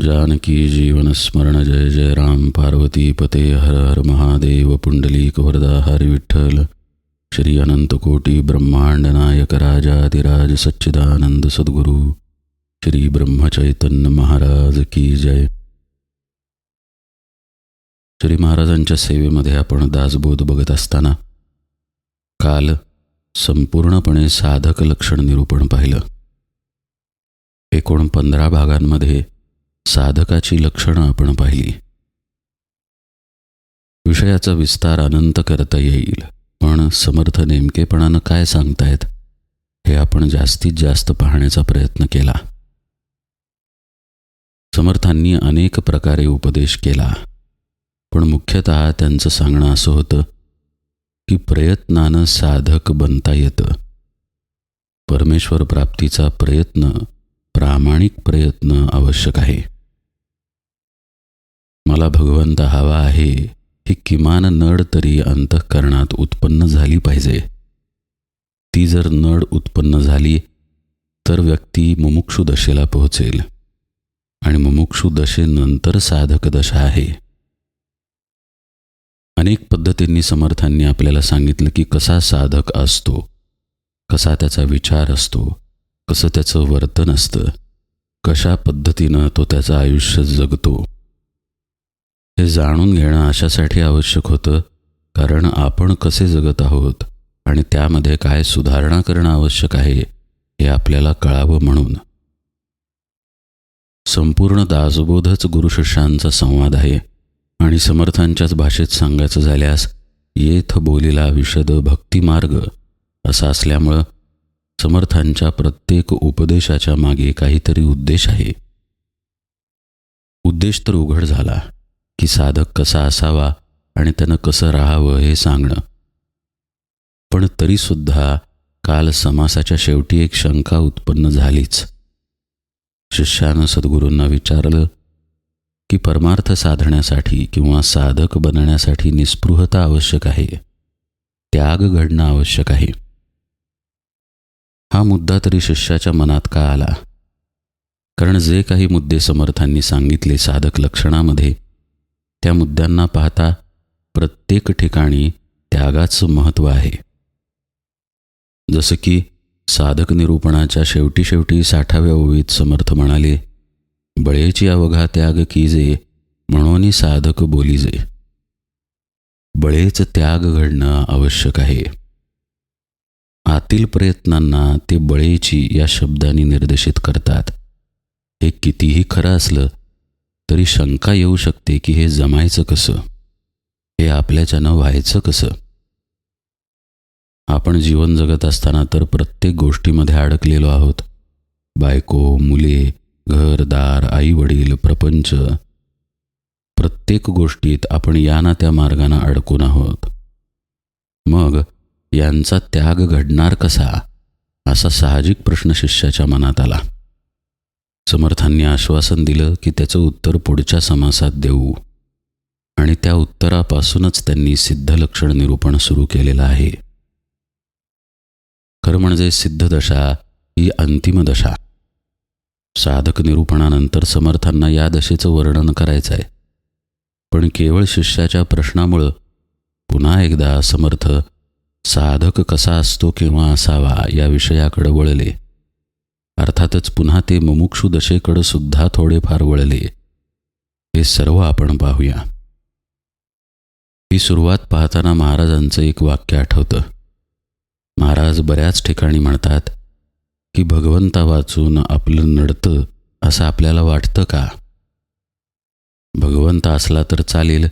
जानकी जीवन स्मरण जय जय राम। पार्वती पते हर हर महादेव। पुंडलीक वरदा हरी विठ्ठल। श्री अनंतकोटी ब्रह्मांड नायक राजाधिराज सच्चिदानंद सद्गुरु। श्री ब्रह्मचैतन्य महाराज की जय। श्री महाराजांच्या सेवेमध्ये आपण दासबोध बघत असताना काल संपूर्णपणे साधक लक्षण निरूपण पाहिलं. एकूण पंधरा भागांमध्ये साधकाची लक्षणं आपण पाहिली. विषयाचा विस्तार अनंत करता येईल पण समर्थ नेमकेपणानं काय सांगतायत हे आपण जास्तीत जास्त पाहण्याचा प्रयत्न केला. समर्थांनी अनेक प्रकारे उपदेश केला पण मुख्यतः त्यांचं सांगणं असं होतं की प्रयत्नानं साधक बनता येतं. परमेश्वर प्राप्तीचा प्रयत्न प्रामाणिक प्रयत्न आवश्यक आहे. मला भगवंत हवा आहे ही किमान नड तरी अंतःकरणात उत्पन्न झाली पाहिजे. ती जर नड उत्पन्न झाली तर व्यक्ती मुमुक्षु दशेला पोहोचेल. आणि मुमुक्षु दशेनंतर साधक दशा आहे. अनेक पद्धतींनी समर्थांनी आपल्याला सांगितलं की कसा साधक असतो कसा त्याचा विचार असतो कसं त्याचं वर्तन असतं कशा पद्धतीनं तो त्याचं आयुष्य जगतो. हे जाणून घेणं अशासाठी आवश्यक होतं कारण आपण कसे जगत आहोत आणि त्यामध्ये काय सुधारणा करणं आवश्यक आहे हे आपल्याला कळावं म्हणून. संपूर्ण दासबोधच गुरुशिष्यांचा संवाद आहे आणि समर्थांच्याच भाषेत सांगायचं झाल्यास येथ बोलीला विशद भक्तिमार्ग असा असल्यामुळं समर्थांच्या प्रत्येक उपदेशाच्या मागे काहीतरी उद्देश आहे. उद्देश तर उघड झाला. की साधक कसा असावा आणि त्यानं कसं राहावं हे सांगणं. पण तरीसुद्धा काल समासाच्या शेवटी एक शंका उत्पन्न झालीच. शिष्यानं सद्गुरूंना विचारलं की परमार्थ साधण्यासाठी किंवा साधक बनण्यासाठी निस्पृहता आवश्यक आहे. त्याग घडणं आवश्यक आहे. हा मुद्दा तरी शिष्याच्या मनात का आला? कारण जे काही मुद्दे समर्थांनी सांगितले साधक लक्षणामध्ये त्या मुद्द्यांना पाहता प्रत्येक ठिकाणी त्यागाचं महत्त्व आहे. जसं की साधक निरूपणाच्या शेवटी शेवटी साठाव्या ओळीत समर्थ म्हणाले बळेची अवघा त्याग कीजे म्हणून साधक बोलीजे बळेच त्याग घडणं आवश्यक आहे. आतील प्रयत्नांना ते बळेची या शब्दांनी निर्देशित करतात. हे कितीही खरं असलं तरी शंका येऊ शकते की हे जमायचं कसं? हे आपल्याच्यानं व्हायचं कसं? आपण जीवन जगत असताना तर प्रत्येक गोष्टीमध्ये अडकलेलो आहोत. बायको मुले घरदार आई वडील प्रपंच. प्रत्येक गोष्टीत आपण या ना त्या मार्गानं अडकून आहोत. मग यांचा त्याग घडणार कसा? असा साहजिक प्रश्न शिष्याच्या मनात आला. समर्थांनी आश्वासन दिलं की त्याचं उत्तर पुढच्या समासात देऊ. आणि त्या उत्तरापासूनच त्यांनी सिद्धलक्षण निरूपण सुरू केलेलं आहे. खरं म्हणजे सिद्धदशा ही अंतिम दशा. साधक निरूपणानंतर समर्थांना या दशेचं वर्णन करायचं आहे. पण केवळ शिष्याच्या प्रश्नामुळं पुन्हा एकदा समर्थ साधक कसा असतो किंवा असावा या विषयाकडे वळले. अर्थातच पुन्हा ते मुमुक्षु दशेकडं सुद्धा थोडेफार वळले. हे सर्व आपण पाहूया. ही सुरुवात पाहताना महाराजांचं एक वाक्य आठवतं. महाराज बऱ्याच ठिकाणी म्हणतात की भगवंता वाचून आपलं नडतं असं आपल्याला वाटतं का? भगवंत असला तर चालेल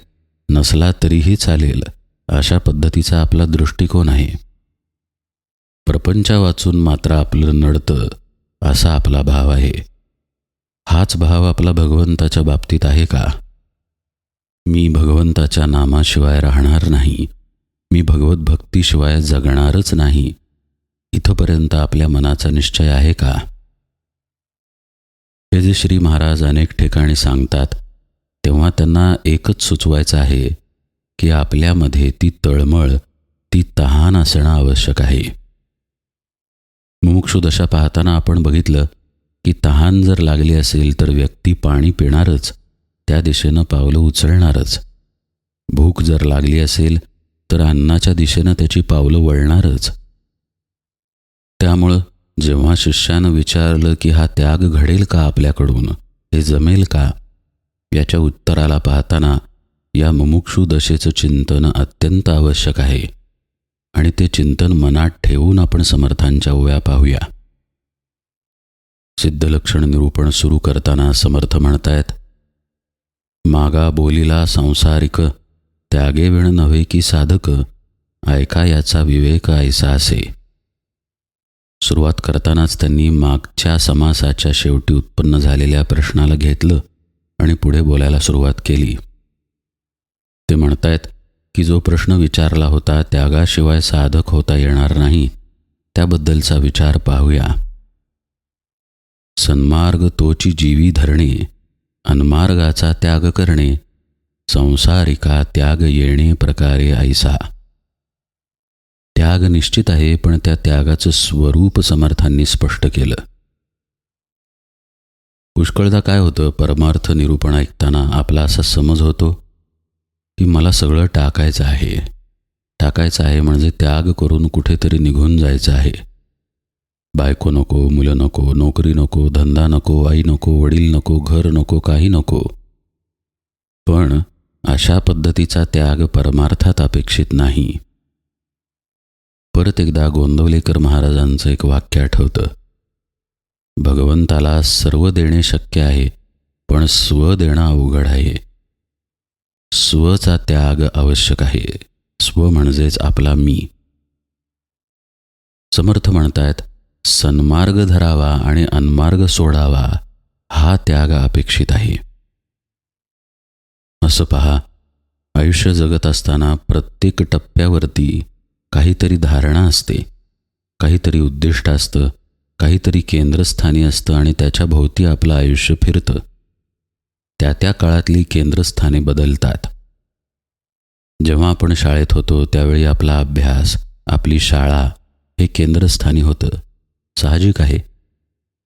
नसला तरीही चालेल अशा पद्धतीचा आपला दृष्टिकोन आहे. प्रपंचा वाचून मात्र आपलं नडतं असा आपला भाव आहे. हाच भाव आपला भगवंताच्या बाबतीत आहे का? मी भगवंताच्या नामाशिवाय राहणार नाही. मी भगवत भक्तीशिवाय जगणारच नाही. इथंपर्यंत आपल्या मनाचा निश्चय आहे का? हे जे श्री महाराज अनेक ठिकाणी सांगतात तेव्हा त्यांना एकच सुचवायचं आहे की आपल्यामध्ये ती तळमळ ती तहान असणं आवश्यक आहे. मुमुक्षुदशा पाहताना आपण बघितलं की तहान जर लागली असेल तर व्यक्ती पाणी पिणारच त्या दिशेनं पावलं उचलणारच. भूक जर लागली असेल तर अन्नाच्या दिशेनं त्याची पावलं वळणारच. त्यामुळं जेव्हा शिष्यानं विचारलं की हा त्याग घडेल का आपल्याकडून हे जमेल का? याच्या उत्तराला पाहताना या मुमुक्षू दशेचं चिंतन अत्यंत आवश्यक आहे. आणि ते चिंतन मनात ठेवून आपण समर्थांच्या ओव्या पाहूया. सिद्धलक्षण निरूपण सुरू करताना समर्थ म्हणतायत मागा बोलीला संसारिक त्यागे विण नव्हे की साधक ऐका याचा विवेक ऐसा असे. सुरुवात करतानाच त्यांनी मागच्या समासाच्या शेवटी उत्पन्न झालेल्या प्रश्नाला घेतलं आणि पुढे बोलायला सुरुवात केली. ते म्हणतायत की जो प्रश्न विचारला होता त्यागाशिवाय साधक होता येणार नाही त्याबद्दलचा विचार पाहूया. सन्मार्ग तोची जीवी धरणे अन्मार्गाचा त्याग करणे संसारिका त्याग येणे प्रकारे ऐसा त्याग निश्चित आहे पण त्या त्यागाचं स्वरूप समर्थांनी स्पष्ट केलं. पुष्कळदा काय होतं परमार्थ निरूपण ऐकताना आपला असा समज होतो की मला सगळं टाकायचं आहे. टाकायचं आहे म्हणजे त्याग करून कुठेतरी निघून जायचं आहे. बायको नको मुलं नको नोकरी नको धंदा नको आई नको वडील नको घर नको काही नको. पण अशा पद्धतीचा त्याग परमार्थात अपेक्षित नाही. परत एकदा गोंदवलेकर महाराजांचं एक वाक्य आठवतं. भगवंताला सर्व देणे शक्य आहे पण स्व देणं अवघड आहे. स्वचा त्याग आवश्यक आहे. स्व म्हणजेच आपला मी. समर्थ म्हणतायत सन्मार्ग धरावा आणि अनमार्ग सोडावा हा त्याग अपेक्षित आहे. असं पहा आयुष्य जगत असताना प्रत्येक टप्प्यावरती काहीतरी धारणा असते. काहीतरी उद्दिष्ट असतं काहीतरी केंद्रस्थानी असतं आणि त्याच्या भोवती आपलं आयुष्य फिरतं. त्या त्या काळातली केंद्रस्थाने बदलतात. जेव्हा आपण शाळेत होतो त्यावेळी आपला अभ्यास आपली शाळा हे केंद्रस्थानी होतं. साहजिक आहे.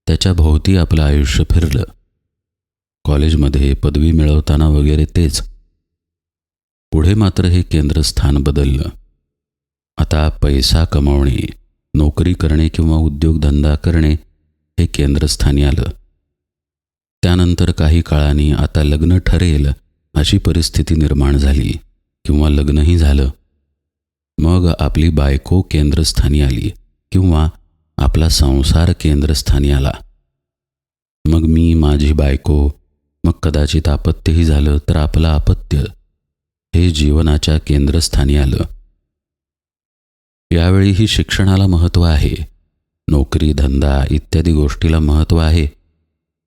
त्याच्या भोवती आपलं आयुष्य फिरलं. कॉलेजमध्ये पदवी मिळवताना वगैरे तेच. पुढे मात्र हे केंद्रस्थान बदललं. आता पैसा कमावणे नोकरी करणे किंवा उद्योगधंदा करणे हे केंद्रस्थानी आलं. त्यानंतर काही काळाने आता लग्न ठरेल अशी परिस्थिती निर्माण झाली किंवा लग्नही झालं. मग आपली बायको केंद्रस्थानी आली किंवा आपला संसार केंद्रस्थानी आला. मग मी माझी बायको मग कदाचित आपत्यही झालं तर आपलं अपत्य हे जीवनाच्या केंद्रस्थानी आलं. यावेळीही शिक्षणाला महत्त्व आहे. नोकरी धंदा इत्यादी गोष्टीला महत्त्व आहे.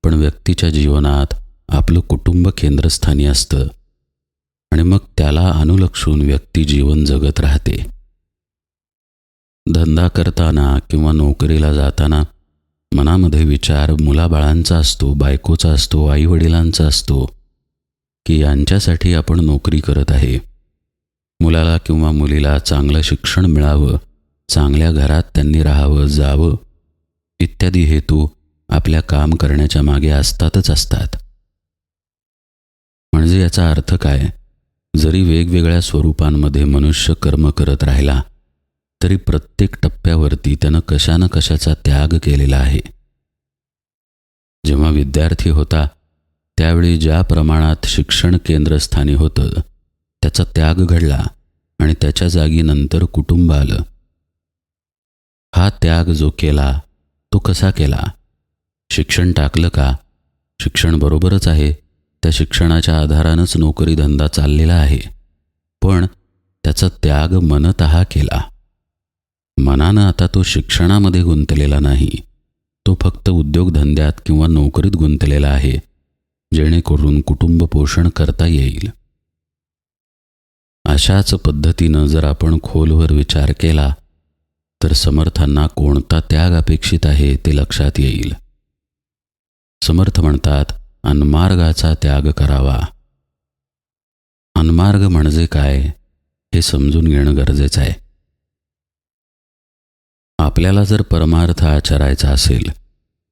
पण व्यक्तीच्या जीवनात आपलं कुटुंब केंद्रस्थानी असतं. आणि मग त्याला अनुलक्षून व्यक्ती जीवन जगत राहते. धंदा करताना किंवा नोकरीला जाताना मनामध्ये विचार मुलाबाळांचा असतो बायकोचा असतो आईवडिलांचा असतो की यांच्यासाठी आपण नोकरी करत आहे. मुलाला किंवा मुलीला चांगलं शिक्षण मिळावं चांगल्या घरात त्यांनी राहावं जावं इत्यादी हेतू आपल्या काम करण्याच्या मागे असतातच असतात. म्हणजे याचा अर्थ काय? जरी वेगवेगळ्या स्वरूपांमध्ये मनुष्य कर्म करत राहिला तरी प्रत्येक टप्प्यावरती त्यानं कशानं कशाचा त्याग केलेला आहे. जेव्हा विद्यार्थी होता त्यावेळी ज्या प्रमाणात शिक्षण केंद्रस्थानी होतं त्याचा त्याग घडला आणि त्याच्या जागी नंतर कुटुंब आलं. हा त्याग जो केला तो कसा केला? शिक्षण टाकलं का? शिक्षण बरोबरच आहे. त्या शिक्षणाच्या आधारानंच नोकरी धंदा चाललेला आहे. पण त्याचा त्याग मनत केला. मनानं आता तो शिक्षणामध्ये गुंतलेला नाही. तो फक्त उद्योगधंद्यात किंवा नोकरीत गुंतलेला आहे जेणेकरून कुटुंब पोषण करता येईल. अशाच पद्धतीनं जर आपण खोलवर विचार केला तर समर्थांना कोणता त्याग अपेक्षित आहे ते लक्षात येईल. समर्थ म्हणतात अनमार्गाचा त्याग करावा. अनमार्ग म्हणजे काय हे समजून घेणं गरजेचं आहे. आपल्याला जर परमार्थ आचरायचा असेल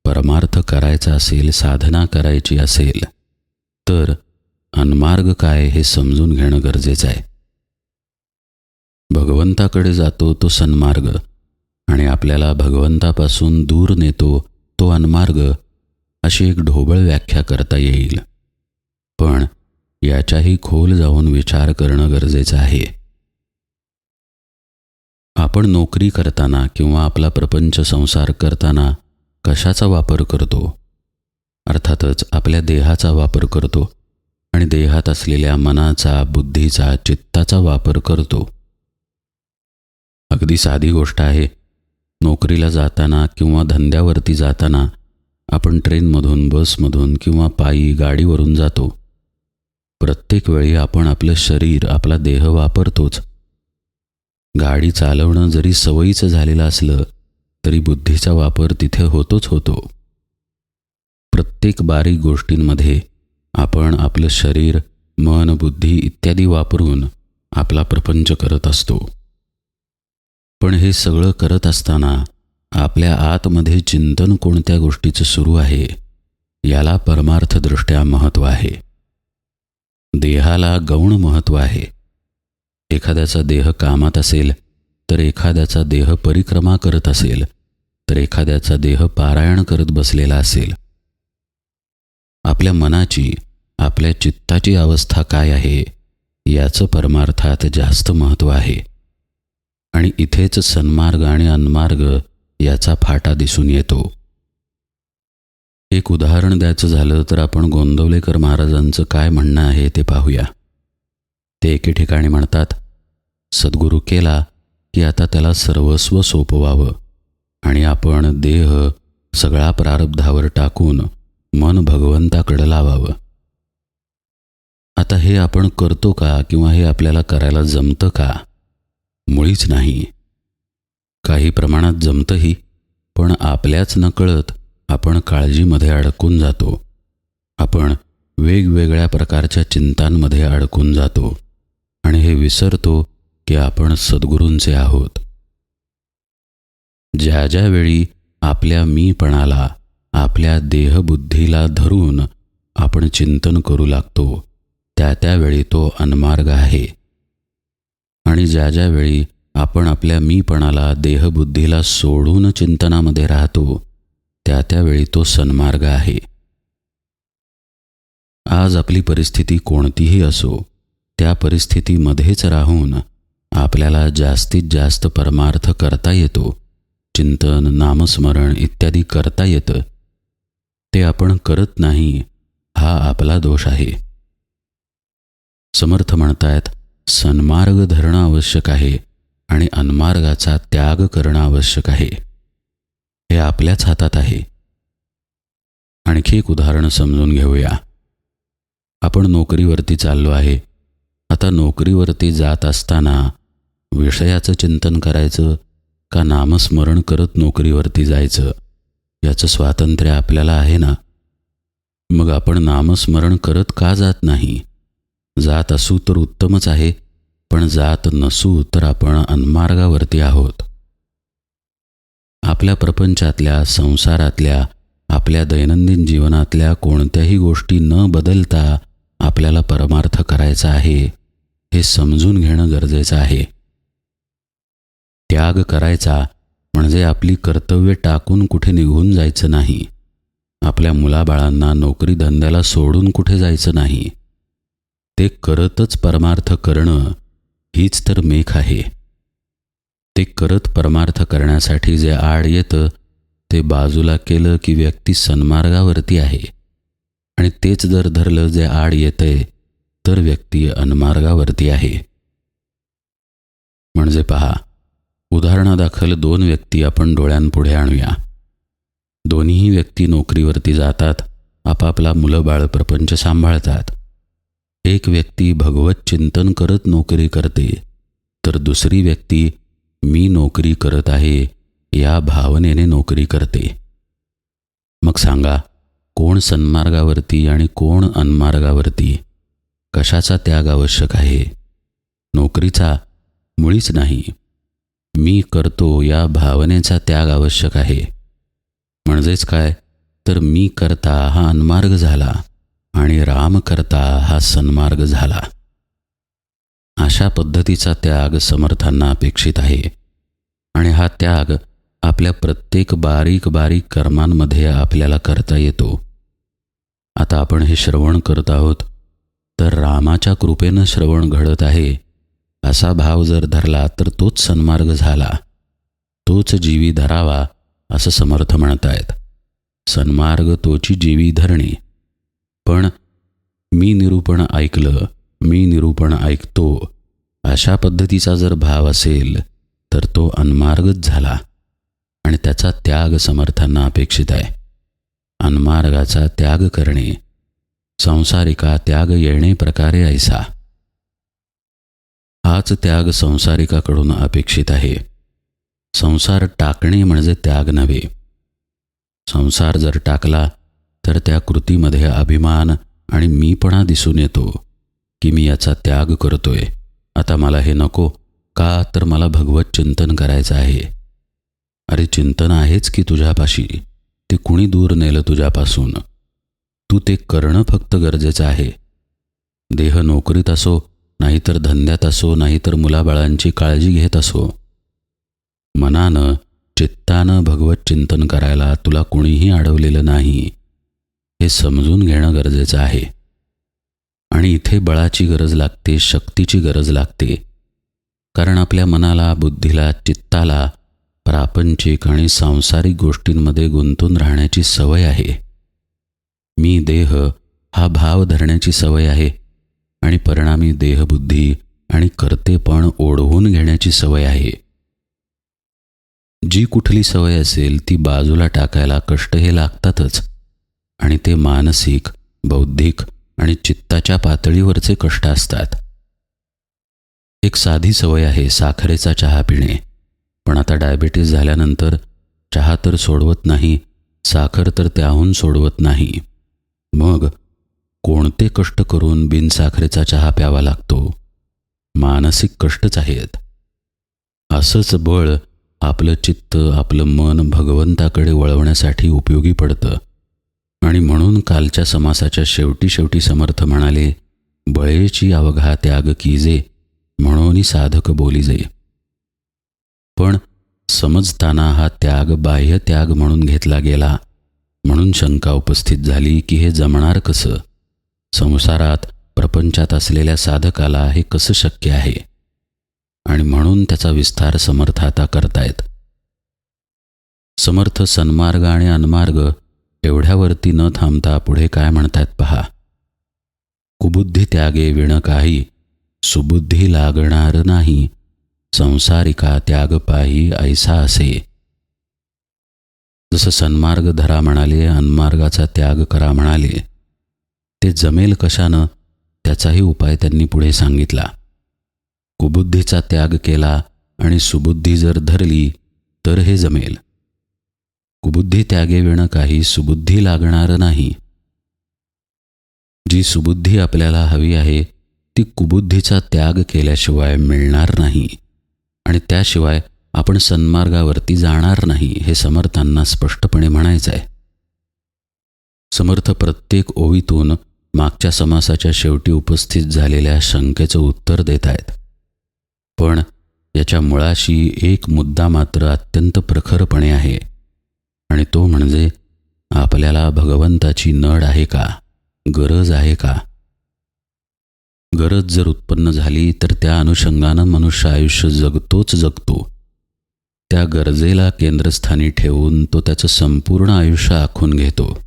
परमार्थ करायचा असेल साधना करायची असेल तर अनमार्ग काय हे समजून घेणं गरजेचं आहे. भगवंताकडे जातो तो सन्मार्ग आणि आपल्याला भगवंतापासून दूर नेतो तो अनमार्ग अशी एक ढोबळ व्याख्या करता येईल. पण याच्याही खोल जाऊन विचार करणं गरजेचं आहे. आपण नोकरी करताना किंवा आपला प्रपंच संसार करताना कशाचा वापर करतो? अर्थातच आपल्या देहाचा वापर करतो आणि देहात असलेल्या मनाचा बुद्धीचा चित्ताचा वापर करतो. अगदी साधी गोष्ट आहे. नोकरीला जाताना किंवा धंद्यावरती जाताना आपण ट्रेनमधून बसमधून किंवा पायी गाडीवरून जातो. प्रत्येक वेळी आपण आपलं शरीर आपला देह वापरतोच. गाडी चालवणं जरी सवयीचं झालेलं असलं तरी बुद्धीचा वापर तिथे होतोच होतो. प्रत्येक बारीक गोष्टींमध्ये आपण आपलं शरीर मन बुद्धी इत्यादी वापरून आपला प्रपंच करत असतो. पण हे सगळं करत असताना आपल्या आतमध्ये चिंतन कोणत्या गोष्टीचं सुरू आहे याला परमार्थदृष्ट्या महत्त्व आहे. देहाला गौण महत्त्व आहे. एखाद्याचा देह कामात असेल तर एखाद्याचा देह परिक्रमा करत असेल तर एखाद्याचा देह पारायण करत बसलेला असेल. आपल्या मनाची आपल्या चित्ताची अवस्था काय आहे याचं परमार्थात जास्त महत्त्व आहे. आणि इथेच सन्मार्ग आणि अन्मार्ग याचा फाटा दिसून येतो. एक उदाहरण द्यायचं झालं तर आपण गोंदवलेकर महाराजांचं काय म्हणणं आहे ते पाहूया. ते एके ठिकाणी म्हणतात सद्गुरू केला की आता त्याला सर्वस्व सोपवावं आणि आपण देह सगळा प्रारब्धावर टाकून मन भगवंताकडं लावावं. आता हे आपण करतो का किंवा हे आपल्याला करायला जमतं का? मुळीच नाही. काही प्रमाणात जमतंही पण आपल्याच नकळत आपण काळजीमध्ये अडकून जातो. आपण वेगवेगळ्या प्रकारच्या चिंतांमध्ये अडकून जातो आणि हे विसरतो की आपण सद्गुरूंचे आहोत. ज्या ज्यावेळी आपल्या मीपणाला आपल्या देहबुद्धीला धरून आपण चिंतन करू लागतो त्या त्यावेळी तो अनमार्ग आहे. आणि ज्या ज्यावेळी आपण आपल्या मीपणाला देहबुद्धीला सोडून चिंतनामध्ये राहतो. त्या त्यावेळी तो सन्मार्ग आहे. आज आपली परिस्थिती कोणतीही असो त्या परिस्थितीमध्येच राहून आपल्याला जास्तीत जास्त परमार्थ करता येतो. चिंतन नामस्मरण इत्यादी करता येतं. ते आपण करत नाही हा आपला दोष आहे. समर्थ म्हणतायत सन्मार्ग धरणं आवश्यक आहे. आणि अनमार्गाचा त्याग करणं आवश्यक आहे. हे आपल्याच हातात आहे. आणखी एक उदाहरण समजून घेऊया. आपण नोकरीवरती चाललो आहे. आता नोकरीवरती जात असताना विषयाचं चिंतन करायचं का नामस्मरण करत नोकरीवरती जायचं? याचं स्वातंत्र्य आपल्याला आहे ना? मग आपण नामस्मरण करत का जात नाही? जात असू तर उत्तमच आहे. पण जात नसू तर आपण अनमार्गावरती आहोत. आपल्या प्रपंचातल्या संसारातल्या आपल्या दैनंदिन जीवनातल्या कोणत्याही गोष्टी न बदलता आपल्याला परमार्थ करायचा आहे हे समजून घेणं गरजेचं आहे. त्याग करायचा म्हणजे आपली कर्तव्य टाकून कुठे निघून जायचं नाही. आपल्या मुलाबाळांना नोकरी धंद्याला सोडून कुठे जायचं नाही. ते करतच परमार्थ करणं हीच तर मेख आहे. ते करत परमार्थ करण्यासाठी जे आड येतं ते बाजूला केलं की व्यक्ती सन्मार्गावरती आहे. आणि तेच जर धरलं जे आड येतंय तर व्यक्ती अनमार्गावरती आहे. म्हणजे पहा उदाहरणादाखल दोन व्यक्ती आपण डोळ्यांपुढे आणूया. दोन्हीही व्यक्ती नोकरीवरती जातात आपापला मुलं बाळ प्रपंच सांभाळतात. एक व्यक्ती भगवत चिंतन करत नोकरी करते तर दुसरी व्यक्ती मी नोकरी करत आहे या भावनेने नोकरी करते. मग सांगा कोण सन्मार्गावरती आणि कोण अनमार्गावरती? कशाचा त्याग आवश्यक आहे? नोकरीचा मुळीच नाही. मी करतो या भावनेचा त्याग आवश्यक आहे. म्हणजेच काय? तर मी करता हा अनमार्ग झाला. आणि राम करता हा सन्मार्ग झाला. अशा पद्धतीचा त्याग समर्थांना अपेक्षित आहे. आणि हा त्याग आपल्या प्रत्येक बारीक बारीक कर्मांमध्ये आपल्याला करता येतो. आता आपण हे श्रवण करत आहोत तर रामाच्या कृपेनं श्रवण घडत आहे असा भाव जर धरला तर तोच सन्मार्ग झाला. तोच जीवी धरावा असं समर्थ म्हणतायत. सन्मार्ग तोची जीवी धरणे. पण मी निरूपण ऐकलं मी निरूपण ऐकतो अशा पद्धतीचा जर भाव असेल तर तो अनमार्गच झाला. आणि त्याचा त्याग समर्थांना अपेक्षित आहे. अनमार्गाचा त्याग करणे संसारिका त्याग येणे प्रकारे ऐसा. हाच त्याग संसारिकाकडून अपेक्षित आहे. संसार टाकणे म्हणजे त्याग नव्हे. संसार जर टाकला तर त्या कृतीमध्ये अभिमान आणि मीपणा दिसून येतो की मी याचा त्याग करतोय. आता मला हे नको का तर मला भगवत चिंतन करायचं आहे. अरे चिंतन आहेच की तुझ्यापाशी. ते कुणी दूर नेलं तुझ्यापासून? तू ते करणं फक्त गरजेचं आहे. देह नोकरीत असो नाहीतर धंद्यात असो नाहीतर मुलाबाळांची काळजी घेत असो. मनानं चित्तानं भगवत चिंतन करायला तुला कुणीही अडवलेलं नाही. हे समजून घेणं गरजेचं आहे. आणि इथे बळाची गरज लागते शक्तीची गरज लागते. कारण आपल्या मनाला बुद्धीला चित्ताला प्रापंचिक आणि सांसारिक गोष्टींमध्ये गुंतून राहण्याची सवय आहे. मी देह हा भाव धरण्याची सवय आहे आणि परिणामी देहबुद्धी आणि कर्तेपण ओढवून घेण्याची सवय आहे. जी कुठली सवय असेल ती बाजूला टाकायला कष्ट हे लागतातच. आणि ते मानसिक बौद्धिक आणि चित्ताच्या पातळीवरचे कष्ट असतात. एक साधी सवय आहे साखरेचा चहा पिणे. पण आता डायबिटीस झाल्यानंतर चहा तर सोडवत नाही साखर तर त्याहून सोडवत नाही. मग कोणते कष्ट करून बिनसाखरेचा चहा प्यावा लागतो? मानसिक कष्टच आहेत. असंच बळ आपलं चित्त आपलं मन भगवंताकडे वळवण्यासाठी उपयोगी पडतं. आणि म्हणून कालच्या समासाच्या शेवटी शेवटी समर्थ म्हणाले बळेची अवघा त्याग कीजे म्हणून साधक बोली जाई पण समजताना हा त्याग बाह्य त्याग म्हणून घेतला गेला म्हणून शंका उपस्थित झाली की हे जमणार कसं? संसारात प्रपंचात असलेल्या साधकाला हे कसं शक्य आहे? आणि म्हणून त्याचा विस्तार समर्थ आता करतायत. समर्थ सन्मार्ग आणि अनमार्ग एवढ्यावरती न थांबता पुढे काय म्हणतायत पहा. कुबुद्धी त्यागे विण काही सुबुद्धी लागणार नाही संसारिका त्याग पाही ऐसा असे. जसं सन्मार्ग धरा म्हणाले अनमार्गाचा त्याग करा म्हणाले ते जमेल कशानं? त्याचाही उपाय त्यांनी पुढे सांगितला. कुबुद्धीचा त्याग केला आणि सुबुद्धी जर धरली तर हे जमेल. कुबुद्धी त्यागे विणं काही सुबुद्धी लागणार नाही. जी सुबुद्धी आपल्याला हवी आहे ती कुबुद्धीचा त्याग केल्याशिवाय मिळणार नाही. आणि त्याशिवाय आपण सन्मार्गावरती जाणार नाही हे समर्थांना स्पष्टपणे म्हणायचं आहे समर्थ प्रत्येक ओवीतून मागच्या समासाच्या शेवटी उपस्थित झालेल्या शंकेचं उत्तर देत आहेत पण याच्या मुळाशी एक मुद्दा मात्र अत्यंत प्रखरपणे आहे. आणि तो म्हणजे आपल्याला भगवंताची नड आहे का? गरज आहे का? गरज जर उत्पन्न झाली तर त्या अनुषंगानं मनुष्य आयुष्य जगतोच जगतो. त्या गरजेला केंद्रस्थानी ठेवून तो त्याचं संपूर्ण आयुष्य आखून घेतो.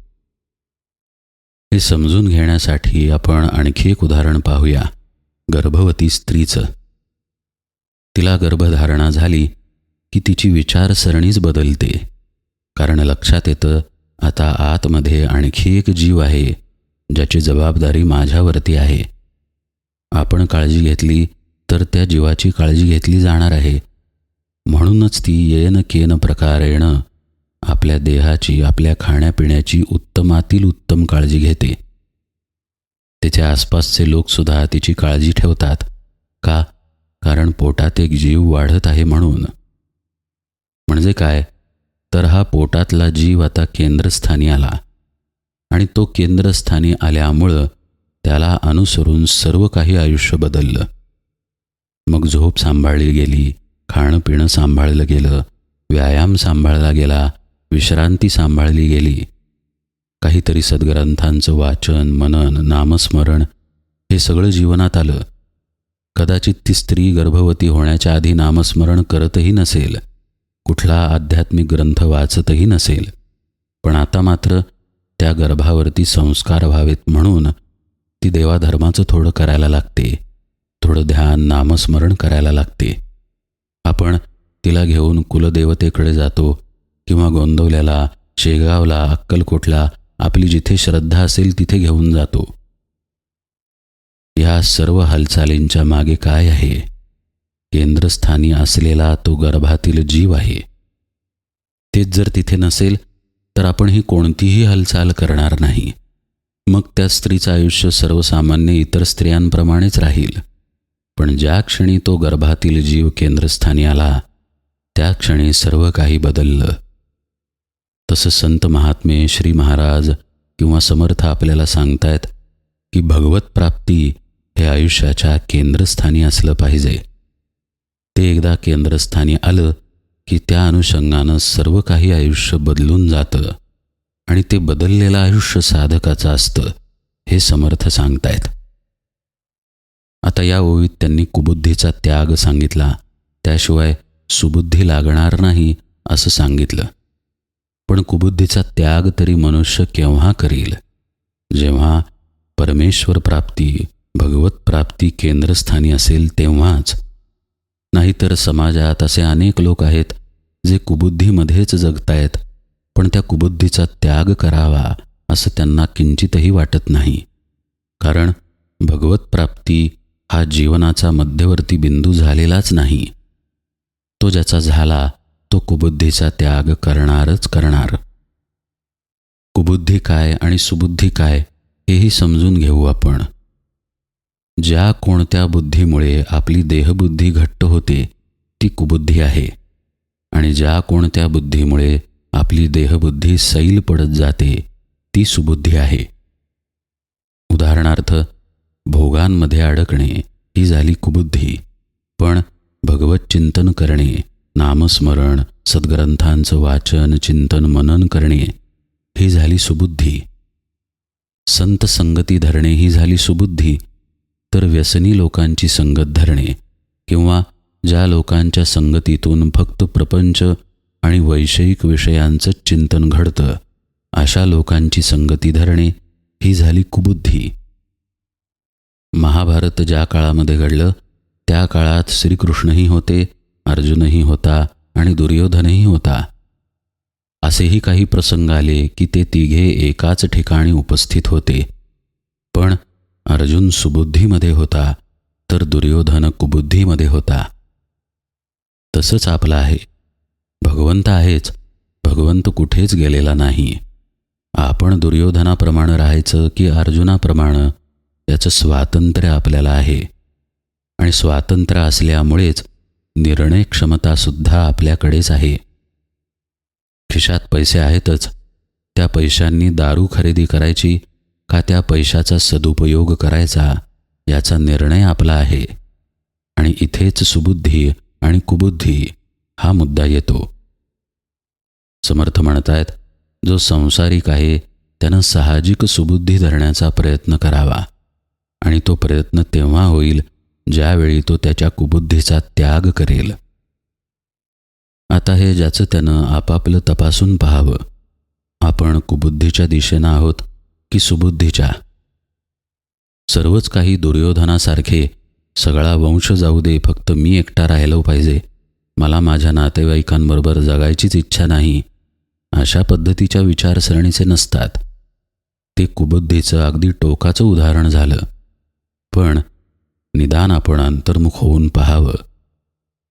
हे समजून घेण्यासाठी आपण आणखी एक उदाहरण पाहूया. गर्भवती स्त्रीचं. तिला गर्भधारणा झाली की तिची विचारसरणीच बदलते. कारण लक्षात येतं आता आतमध्ये आणखी एक जीव आहे ज्याची जबाबदारी माझ्यावरती आहे. आपण काळजी घेतली तर त्या जीवाची काळजी घेतली जाणार आहे. म्हणूनच ती येन केन प्रकारेण आपल्या देहाची आपल्या खाण्यापिण्याची उत्तमातील उत्तम काळजी घेते. तिच्या आसपासचे लोकसुद्धा तिची काळजी ठेवतात. का? कारण पोटात एक जीव वाढत आहे म्हणून. म्हणजे काय? तर हा पोटातला जीव आता केंद्रस्थानी आला. आणि तो केंद्रस्थानी आल्यामुळं त्याला अनुसरून सर्व काही आयुष्य बदललं. मग झोप सांभाळली गेली खाणं पिणं सांभाळलं गेलं व्यायाम सांभाळला गेला विश्रांती सांभाळली गेली. काहीतरी सद्ग्रंथांचं वाचन मनन नामस्मरण हे सगळं जीवनात आलं. कदाचित ती स्त्री गर्भवती होण्याच्या आधी नामस्मरण करतही नसेल. कुठला आध्यात्मिक ग्रंथ वाचतही नसेल. पण आता मात्र त्या गर्भावरती संस्कार व्हावेत म्हणून ती देवाधर्माचं थोडं करायला लागते. थोडं ध्यान नामस्मरण करायला लागते. आपण तिला घेऊन कुलदेवतेकडे जातो किंवा गोंदवल्याला शेगावला अक्कलकोटला आपली जिथे श्रद्धा असेल तिथे घेऊन जातो. या सर्व हालचालींच्या मागे काय आहे? केंद्रस्थानी असलेला तो गर्भातील जीव आहे. तेच जर तिथे नसेल तर आपण ही कोणतीही हालचाल करणार नाही. मग त्या स्त्रीचं आयुष्य सर्वसामान्य इतर स्त्रियांप्रमाणेच राहील. पण ज्या क्षणी तो गर्भातील जीव केंद्रस्थानी आला त्या क्षणी सर्व काही बदललं. तसं संत महात्मे श्री महाराज किंवा समर्थ आपल्याला सांगतायत की भगवत प्राप्ती हे आयुष्याच्या केंद्रस्थानी असलं पाहिजे. ते एकदा केंद्रस्थानी आलं की त्या अनुषंगानं सर्व काही आयुष्य बदलून जातं आणि ते बदललेलं आयुष्य साधकाचं असतं हे समर्थ सांगतायत. आता या ओवीत त्यांनी कुबुद्धीचा त्याग सांगितला त्याशिवाय सुबुद्धी लागणार नाही असं सांगितलं. पण कुबुद्धीचा त्याग तरी मनुष्य केव्हा करील? जेव्हा परमेश्वर प्राप्ती भगवत प्राप्ती केंद्रस्थानी असेल तेव्हाच. नाहीतर समाजात असे अनेक लोक आहेत जे कुबुद्धीमध्येच जगतायत पण त्या कुबुद्धीचा त्याग करावा असं त्यांना किंचितही वाटत नाही. कारण भगवत प्राप्ती हा जीवनाचा मध्यवर्ती बिंदू झालेलाच नाही. तो ज्याचा झाला तो कुबुद्धीचा त्याग करणारच करणार. कुबुद्धी काय आणि सुबुद्धी काय हेही समजून घेऊ आपण. ज्या कोणत्या बुद्धीमुळे आपली देहबुद्धी घट्ट होते ती कुबुद्धी आहे. आणि ज्या कोणत्या बुद्धीमुळे आपली देहबुद्धी सैल पडत जाते ती सुबुद्धी आहे. उदाहरणार्थ भोगांमध्ये अडकणे ही झाली कुबुद्धी पण भगवत चिंतन करणे नामस्मरण सद्ग्रंथांचं वाचन चिंतन मनन करणे ही झाली सुबुद्धी. संत संगती धरणे ही झाली सुबुद्धी तर व्यसनी लोकांची संगत धरणे किंवा ज्या लोकांच्या संगतीतून फक्त प्रपंच आणि वैषयिक विषयांचं चिंतन घडतं अशा लोकांची संगती धरणे ही झाली कुबुद्धी. महाभारत ज्या काळामध्ये घडलं त्या काळात श्रीकृष्णही होते अर्जुनही होता आणि दुर्योधनही होता. असेही काही प्रसंग आले की ते तिघे एकाच ठिकाणी उपस्थित होते. पण अर्जुन सुबुद्धीमध्ये होता तर दुर्योधन कुबुद्धीमध्ये होता. तसंच आपलं आहे. भगवंत आहेच भगवंत कुठेच गेलेला नाही. आपण दुर्योधनाप्रमाणे राहायचं की अर्जुनाप्रमाणे याचं स्वातंत्र्य आपल्याला आहे. आणि स्वातंत्र्य असल्यामुळेच निर्णय क्षमतासुद्धा आपल्याकडेच आहे. खिशात पैसे आहेतच त्या पैशांनी दारू खरेदी करायची का त्या पैशाचा सदुपयोग करायचा याचा निर्णय आपला आहे. आणि इथेच सुबुद्धी आणि कुबुद्धी हा मुद्दा येतो. समर्थ म्हणतायत जो संसारिक आहे त्यानं साहजिक सुबुद्धी धरण्याचा प्रयत्न करावा. आणि तो प्रयत्न तेव्हा होईल ज्यावेळी तो त्याच्या कुबुद्धीचा त्याग करेल. आता हे ज्याचं त्यानं आपापलं तपासून पाहावं. आपण कुबुद्धीच्या दिशेनं आहोत की सुबुद्धीच्या सर्वच काही दुर्योधनासारखे सगळा वंश जाऊ दे फक्त मी एकटा राहिलो पाहिजे. मला माझ्या नातेवाईकांबरोबर जगायचीच इच्छा नाही. अशा पद्धतीच्या विचारसरणीचे नसतात. ते कुबुद्धीचं अगदी टोकाचं उदाहरण झालं. पण निदान आपण अंतर्मुख होऊन पाहावं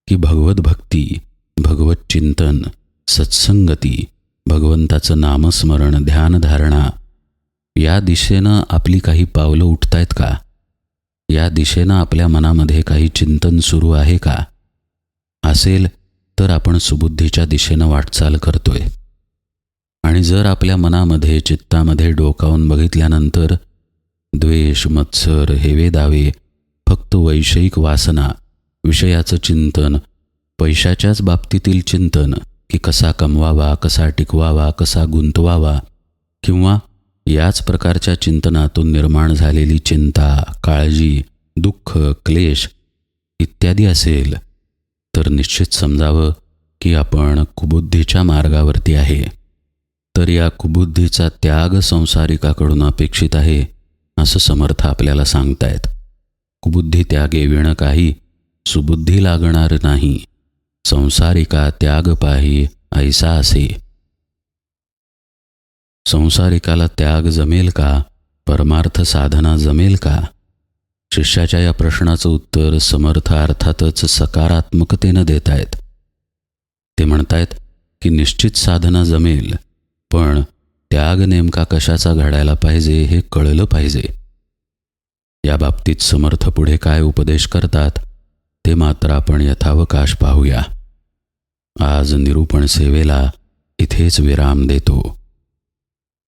की भगवत भक्ती भगवत चिंतन सत्संगती भगवंताचं नामस्मरण ध्यानधारणा या दिशेनं आपली काही पावलं उठतायत का? या दिशेनं आपल्या मनामध्ये काही चिंतन सुरू आहे का? असेल तर आपण सुबुद्धीच्या दिशेनं वाटचाल करतोय. आणि जर आपल्या मनामध्ये चित्तामध्ये डोकावून बघितल्यानंतर द्वेष मत्सर हेवे दावे फक्त वैषयिक वासना विषयाचं चिंतन पैशाच्याच बाबतीतील चिंतन की कसा कमवावा कसा टिकवावा कसा गुंतवावा किंवा याच प्रकारच्या चिंतनातून निर्माण झालेली चिंता काळजी दुःख क्लेश इत्यादी असेल तर निश्चित समजावं की आपण कुबुद्धीच्या मार्गावरती आहे. तर या कुबुद्धीचा त्याग संसारिकाकडून अपेक्षित आहे असं समर्थ आपल्याला सांगतायत. कुबुद्धी त्यागे विण काही सुबुद्धी लागणार नाही. संसारिका त्याग पाही ऐसा असे. संसारिकाला त्याग जमेल का? परमार्थ साधना जमेल का? शिष्याच्या या प्रश्नाचं उत्तर समर्थ अर्थातच सकारात्मकतेनं देत आहेत. ते म्हणतायत की निश्चित साधना जमेल पण त्याग नेमका कशाचा घडायला पाहिजे हे कळलं पाहिजे. या बाबतीत समर्थ पुढे काय उपदेश करतात ते मात्र आपण यथावकाश पाहूया. आज निरूपण सेवेला इथेच विराम देतो.